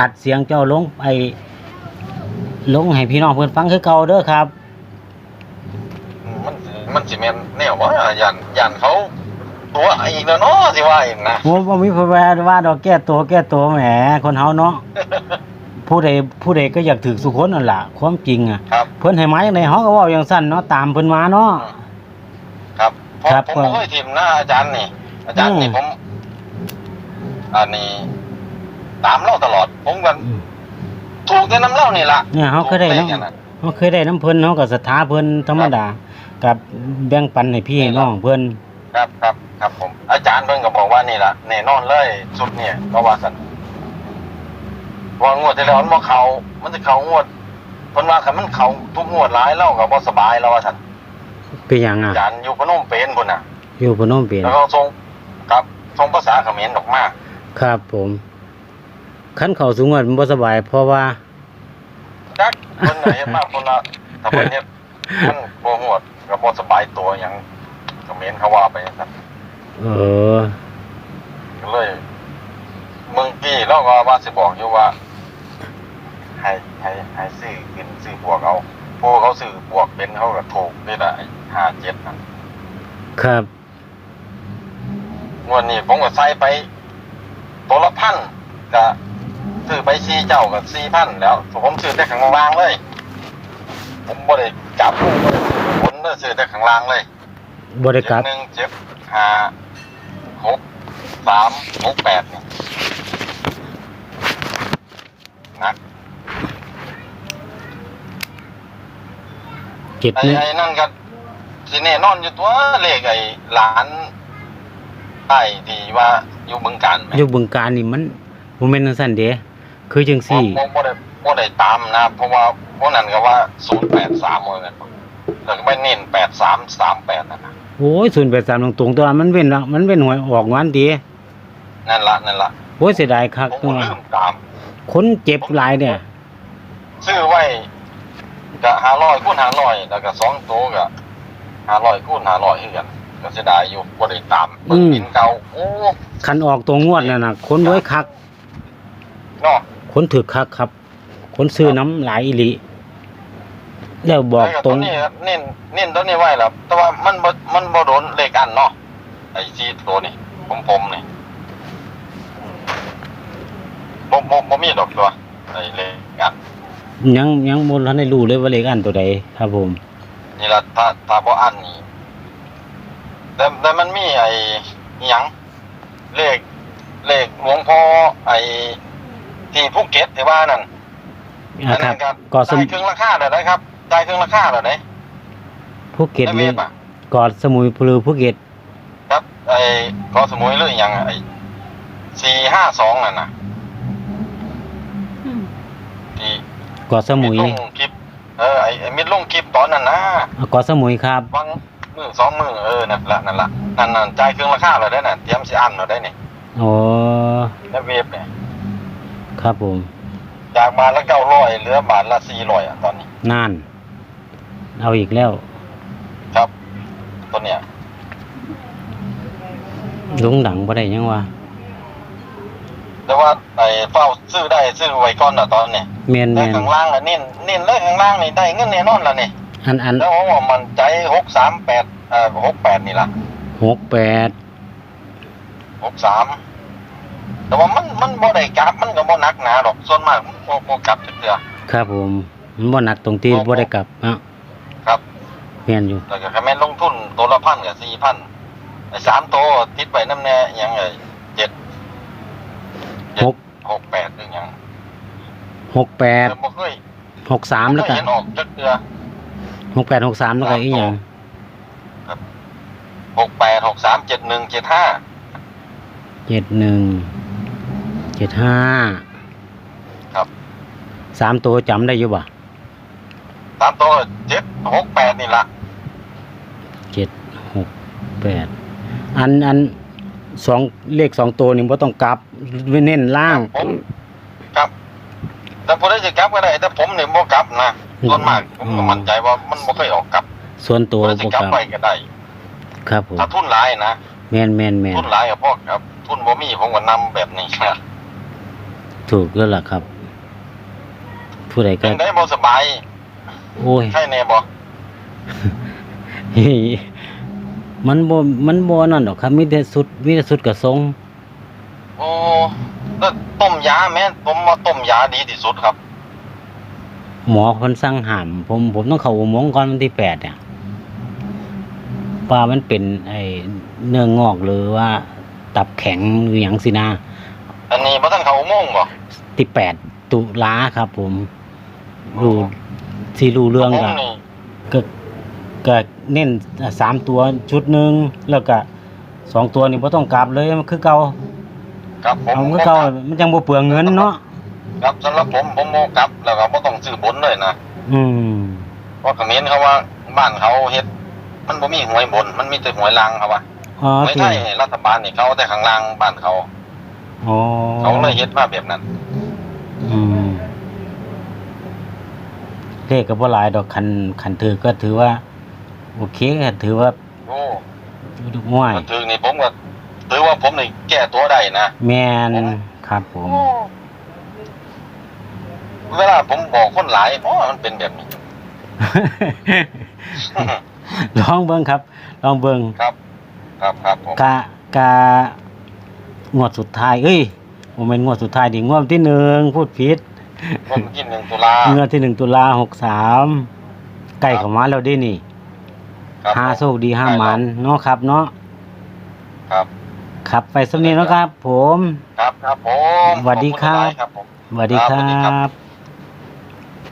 อัดเสียงเจ้าลงไอลงให้พี่น้องเพิ่นฟังคือเก่าเด้อครับ มันสิมันสิแม่นแนวว่าย่านย่านเขาตัวอีกแล้วเนาะสิว่าอีกนะโอ้บ่มีผู้ว่าว่าดอกแก้ตัวแก้ตัวแหมคนเฮาเนาะผู้ใดผู้ใดก็อยากถึกสุคนนั่นล่ะ ความจริงอะ ครับเพิ่นให้มาจังไดเฮาก็เว้าอย่างสั้นเนาะตามเพิ่นมาเนาะครับผมครับผมบ่เคยทิมนะอาจารย์นี่ อาจารย์นี่อืมผม อันนี้ ตามเล่าตลอด ผมกันอืมถูกแต่น้ำเล่านี่ล่ะเนี่ยเฮาเคยได้ถูกเนาะลขะเฮาเคยได้น้ำเพิ่นเฮาก็ศรัทธาเพิ่นธรรมดา กับแบ่งปันให้พี่ให้น้องเพิ่นครับครับครับผม อาจารย์เพิ่นก็บอกว่านี่ล่ะแน่นอนเลยสุดเนี่ยก็ว่าซั่นว่างวดที่แล้วมันบ่เข้ามันสิเข้างวดเพิ่นว่าคันมันเข้าทุกงวดหลายเราก็บ่สบายแล้วว่าซั่นเป็นหยังอะอาจารย์อยู่พนมเปญพุ่นน่ะอยู่พนมเปญแล้วก็ส่งครับส่งภาษาเขมรออกมาครับผม คันเข้าสูงวดมันบ่สบาย เพราะว่าจักเพิ่นน่ะเฮ็ดมาเพิ่นละถ้าเพิ่นเฮ็ดมันบ่ฮวดก็บ่สบายตัวหยังเขมรเขาว่าไปจังซั่นเออก็เลยมึงกี้เราก็ว่าสิบอกอยู่ว่าให้ให้ให้ซื้อกินซื้อบวกเอาพวกเขาซื้อบวกเป็นเขาก็ถูกนี่แหละห้าเจ็ดนั่นครับงวดนี้ผมก็ใส่ไปตัวละพันก็ ซื้อไปสี่เจ้ากับสี่พันแล้วผมซื้อแต่ข้างล่างเลย ผมบ่ได้จับบ่ได้ซื้อผลเลยซื้อแต่ข้างล่างเลยบ่ได้กลับเจ็ดหนึ่งเจ็ดห้าหกสามหกแปดนี่นะเก็บไอ้เนื้อไอ้นั่นก็สิแน่นอนอยู่ตัวเลขไอ้หลานไอ้ที่ว่าอยู่บึงการไหมอยู่บึงการนี่มันบ่แม่นจังซั่นเด้ คือจังซี่ ผมบ่ได้บ่ได้ตามนะเพราะว่าพวกนั้นก็ว่าศูนย์แปดสามเหมือนกันแล้วก็ไม่เน้นแปดสามสามแปดนั่นนะโอ้ย083ตรงๆตัวมันเว้นละมันเว้นหวยออกงานดีนั่นละนั่นละโอ้ยเสียดายคักผมเนาะก็ลืมตาม คนเจ็บหลายเนี่ย ซื้อไว้ก็ห้าร้อยคูณห้าร้อยแล้วก็สองตัวก็ห้าร้อยคูณห้าร้อยคือกันก็เสียดายอยู่บ่ได้ตามเบิ่งบินเก่าโอ้คันออกตัวงวดนั่นน่ะคนรวยคัก เนาะ คนถึกคักครับ คนซื้อน้ำหลายอีหลีแล้วบอกแล้วตรงวนี้ครับเน้นเน้นตัวนี้ไว้แล้วแต่ว่ามันบ่มันบ่โดนเลขอันเนาะไอ้ซีตัวนี้ผมผมนี่บ่บ่บ่มีดอกตัวไอ้เลขอันยังยังบ่ทันได้รู้เลยว่าเลขอันตัวใดครับผม นี่ล่ะถ้าถ้าบ่อันนี่แต่แต่มันมีไอ้อิหยังเลขเลขหลวงพ่อไอ้ ที่ภูเก็ตที่ว่านั่นอ่าครับก็ก็สมจ่ายครึ่งราคาแล้วนะครับจ่ายครึ่งราคาแล้วเด้ภูเก็ตในเว็นี่บอะกอดสมุยพลือภูเก็ตครับไอ้เกอสมุยหรืออหยังอะไอ้สี่ห้าสองนั่นน่ะที่กอดสมุยดลงคลิปเออไอ้ไอ้มิดลงคลิปตอนนั้นนะอ่ากอดสมุยครับ วังมือสองมือเออนั่นละนั่นละนั่นนั่นจ่ายเครื่องราคาแล้วได้น่ะเตรียมสิอันแล้วได้นี่อ๋อในเว็บเนี่ย ครับผมจากบาทละเก้าร้อยเหลือบาทละสี่ร้อยอะตอนนี้ นาน เอาอีกแล้ว ครับ ตัวเนี้ยลงดังบ่ได้ยังวะแต่ว่าไอ้เฝ้าซื้อได้ซื้อไว้ก่อนน่ะตอนนี้แม่นแต่แม่นข้างล่างอะเน้นเน้นเลยข้างล่างนี่ได้เงินแน่นอนล่ะนี่อันอันแล้วผมว่ามันใจหกสามแปดเอ่อหกแปดนี่ล่ะหกแปดหกสาม แต่ว่ามันมันบ่ได้กลับมันก็บ่หนักหนาหรอกส่วนมากมันบ่บ่กลับจักเทื่อครับผมมันบ่หนักตรงที่บ่ได้กลับเอ้าครับแม่นอยู่แล้วก็คะแนนลงทุนตัวละพันกับสี่พันไอ้สามตัวติดไว้น้ำแน่อิหยังไงเจ็ดเจ็ดหกหกแปดหรือหยังหกแปดแต่บ่เคยหกสามแล้วบ่เคก็ยเห็นออกจักเทื่อ หกแปดหกสามแล้วก็อีกอย่างหกแปดหกสามเจ็ดหนึ่งเจ็ดห้าเจ็ดหนึ่ง เจ็ดห้าครับ สามตัวจำได้อยู่บ่สามตัวเจ็ดหกแปดนี่ล่ะเจ็ดหกแปดอันอันสองเลขสองตัวนี่บ่ต้องกลับเน้นล่าง ผมครับ แต่พอได้จะกลับก็ได้ แต่ผมเนี่ยบ่กลับนะส่วนมากผมก็มั่นใจว่ามันบ่เคยออกกลับ ส่วนตัวพอได้จะบ่กลับกลับไปก็ได้ ครับผมถ้าทุนหลายนะแม่นแม่นแม่นทุนหลายกับพ่อครับ ทุนบ่มีผมก็นำแบบนี้นะ ถูกแล้วล่ะครับ ผู้ใดก็เป็นได้บ่สบาย โอ้ย ใช่แน่บ่เฮ้ยมันบ่มันบ่นั่นดอกครับมีแต่สุดมีแต่สุดกระทรงโอ้แล้วต้มยาแม่นผมว่าต้มยาดีที่สุดครับ หมอเพิ่นสั่งห้ามผมผมต้องเข้าอุโมงค์ก่อนวันที่แปดเนี่ยว่ามันเป็นไอ้เนื้องอกหรือว่า ตับแข็งหรือหยังสินะอันนี้บ่ทันเข้าอุโมงค์บ่ ที่แปดตุลาครับ ผมรู้ที่รู้เรื่องผมก็นี่ก็ก็เน้นสามตัวชุดหนึ่งแล้วก็สองตัวนี่บ่ต้องกลับเลยมันคือเก่าครับผมเอาคือเก่ามันจังบ่เปลืองเงินเนาะครับสำหรับผมผมบ่กลับ แล้วก็บ่ต้องซื้อบนเลยนะอืมเพราะเขมรเขาว่าบ้านเขาเฮ็ด มันบ่มีหวยบน มันมีแต่หวยล่างครับว่าอ๋อหวยที่ไทยนี่รัฐบาลนี่เขาเอาแต่ข้างล่างบ้านเขาอ๋อเขาเลยเฮ็ดมาแบบนั้น อืม เลขก็บ่หลายดอกคันคันถือก็ถือว่า โอเคก็ถือว่าโอ้ง่ายถึงนี่ผมก็ถือว่าผมนี่แก้ตัวได้นะ แม่นครับผม เวลาผมบอกคนหลายอ๋อมันเป็นแบบนี้ ลองเบิ่งครับ ลองเบิ่งครับ ครับครับผมกะกะงวดสุดท้าย เอ้ยบ่แม่นงวดสุดท้ายดิงวดที่หนึ่งพูดผิด วันที่หนึ่งตุลางวดที่หนึ่งตุลาหกสามใกล้เข้ามาแล้วเดินี่ครับห้าโชคดีห้าหมันเนาะครับเนาะครับ ครับไปสำนี้เนาะครับ ผม ครับครับผมสวัสดีครับขอณหลายครับผมสวัสดีคครับสวัสดีครัรับบ